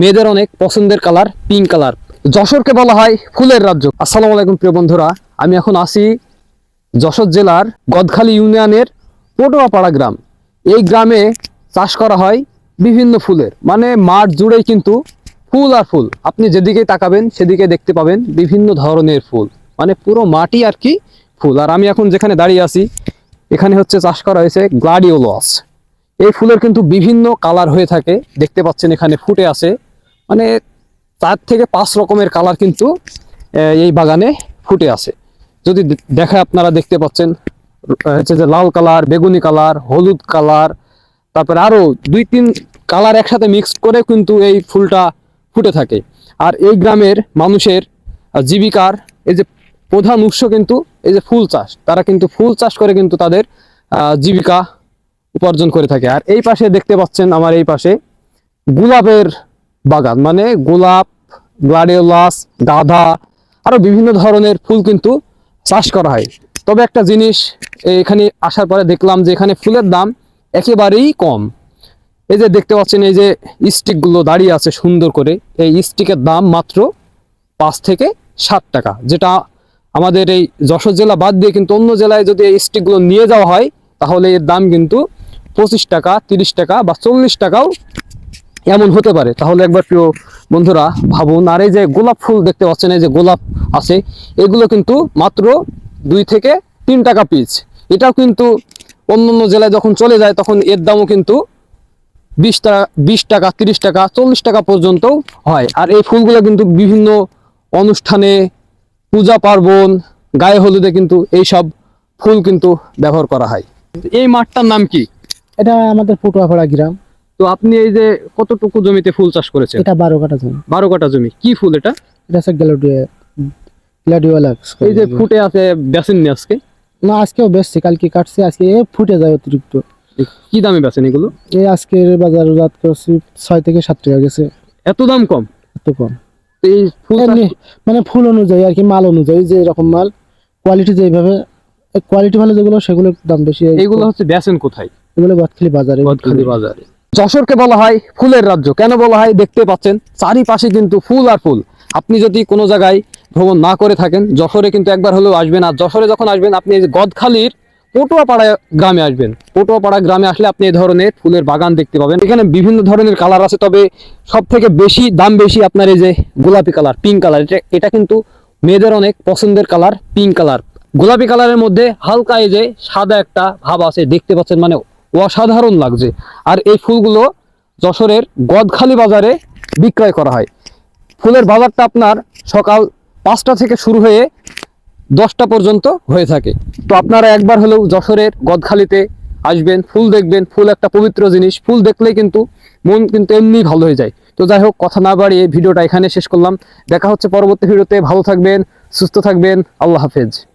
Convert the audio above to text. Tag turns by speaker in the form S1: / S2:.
S1: মেয়েদের অনেক পছন্দের কালার পিঙ্ক কালার। যশোরকে বলা হয় ফুলের রাজ্য। আসসালামু আলাইকুম, প্রিয় বন্ধুরা। আমি এখন আসি যশোর জেলার গদখালি ইউনিয়নের পটুয়াপাড়া গ্রাম। এই গ্রামে চাষ করা হয় বিভিন্ন ফুলের। মানে মাঠ জুড়েই কিন্তু ফুল আর ফুল। আপনি যেদিকে তাকাবেন, সেদিকে দেখতে পাবেন বিভিন্ন ধরনের ফুল। মানে পুরো মাটি আর কি ফুল। আর আমি এখন যেখানে দাঁড়িয়ে আছি, এখানে হচ্ছে চাষ করা হয়েছে গ্লাডিওলস। এই ফুলের কিন্তু বিভিন্ন কালার হয়ে থাকে। দেখতে পাচ্ছেন এখানে ফুটে আছে। মানে চার থেকে পাঁচ রকমের কালার কিন্তু এই বাগানে ফুটে আছে। যদি দে- দেখায় আপনারা দেখতে পাচ্ছেন হচ্ছে যে লাল কালার, বেগুনি কালার, হলুদ কালার, তারপরে আরও দুই তিন কালার একসাথে মিক্সড করে কিন্তু এই ফুলটা ফুটে থাকে। আর এই গ্রামের মানুষের জীবিকার এই যে প্রধান উৎস কিন্তু এই যে ফুল চাষ। তারা কিন্তু ফুল চাষ করে কিন্তু তাদের জীবিকা উপার্জন করে থাকে। আর এই পাশে দেখতে পাচ্ছেন আমার এই পাশে, গোলাপের বাগান মানে গোলাপ, গ্লাডিওলাস, গাঁদা, আরও বিভিন্ন ধরনের ফুল কিন্তু চাষ করা হয়। তবে একটা জিনিস, এখানে আসার পরে দেখলাম যে এখানে ফুলের দাম একেবারেই কম। এই যে দেখতে পাচ্ছেন, এই যে স্টিকগুলো দাঁড়িয়ে আছে সুন্দর করে, এই স্টিকের দাম মাত্র পাঁচ থেকে সাত টাকা, যেটা আমাদের এই যশোর জেলা বাদ দিয়ে কিন্তু অন্য জেলায় যদি এই স্টিকগুলো নিয়ে যাওয়া হয়, তাহলে এর দাম কিন্তু পঁচিশ টাকা, তিরিশ টাকা বা চল্লিশ টাকাও এমন হতে পারে। তাহলে একবার প্রিয় বন্ধুরা ভাবুন, আর এই যে গোলাপ ফুল দেখতে পাচ্ছেন, এই যে গোলাপ আছে, এগুলো কিন্তু মাত্র দুই থেকে তিন টাকা পিস এটাও কিন্তু অন্য অন্য জেলায় যখন চলে যায়, তখন এর দামও কিন্তু বিশ টাকা বিশ টাকা, তিরিশ টাকা, চল্লিশ টাকা পর্যন্ত হয়। আর এই ফুলগুলো কিন্তু বিভিন্ন অনুষ্ঠানে, পূজা পার্বণ, গায়ে হলুদে কিন্তু এই সব ফুল কিন্তু ব্যবহার করা হয়। এই মাঠটার নাম কি?
S2: এটা আমাদের পটুয়াপাড়া গ্রাম।
S1: তো আপনি এই যে কতটুকু জমিতে ফুল চাষ করেছেন?
S2: এটা বারো কাটা জমি।
S1: বারো কাটা জমি। কি ফুল এটা?
S2: এটা হচ্ছে
S1: এই যে ফুটে আছে বেচেননি আজকে?
S2: না আজকেও বেশছি কালকে কাটছি আজকে এ ফুটে যায় অতিরিক্ত।
S1: কি দামে বেচেন এগুলো?
S2: এই আজকের বাজার রাত করছি ছয় থেকে সাত টাকা গেছে।
S1: এত দাম কম?
S2: এত কম।
S1: এই ফুল
S2: মানে ফুল অনুযায়ী আর কি মাল অনুযায়ী যে এরকম মাল কোয়ালিটি যেভাবে কোয়ালিটি ভালো যেগুলো সেগুলোর দাম বেশি।
S1: এগুলো হচ্ছে বেচেন কোথায়?
S2: এগুলো গদখালি বাজারে।
S1: গদখালি বাজারে। যশোরকে বলা হয় ফুলের রাজ্য। কেন বলা হয়? দেখতে পাচ্ছেন, চারিপাশে কিন্তু ফুল আর ফুল। আপনি যদি কোনো জায়গায় ভ্রমণ না করে থাকেন, যশোরে কিন্তু একবার হলেও আসবেন। আর যশোরে যখন আসবেন, আপনি এই গদখালির পটুয়াপাড়া গ্রামে আসবেন। পটুয়াপাড়া গ্রামে আসলে আপনি এই ধরনের ফুলের বাগান দেখতে পাবেন। এখানে বিভিন্ন ধরনের কালার আছে, তবে সব থেকে বেশি দাম বেশি আপনার এই যে গোলাপি কালার, পিঙ্ক কালার। এটা এটা কিন্তু মেয়েদের অনেক পছন্দের কালার, পিঙ্ক কালার। গোলাপি কালারের মধ্যে হালকা এই যে সাদা একটা ভাব আছে, দেখতে পাচ্ছেন মানে অসাধারণ লাগছে। আর এই ফুলগুলো যশোরের গদখালি বাজারে বিক্রয় করা হয়। ফুলের বাজারটা আপনার সকাল পাঁচটা থেকে শুরু হয়ে দশটা পর্যন্ত হয়ে থাকে। তো আপনারা একবার হলেও যশোরের গদখালিতে আসবেন, ফুল দেখবেন, ফুল একটা পবিত্র জিনিস। ফুল দেখলেই কিন্তু মন কিন্তু এমনি ভালো হয়ে যায়। তো যাই হোক, কথা না বাড়িয়ে ভিডিওটা এখানে শেষ করলাম। দেখা হচ্ছে পরবর্তী ভিডিওতে। ভালো থাকবেন, সুস্থ থাকবেন। আল্লাহ হাফেজ।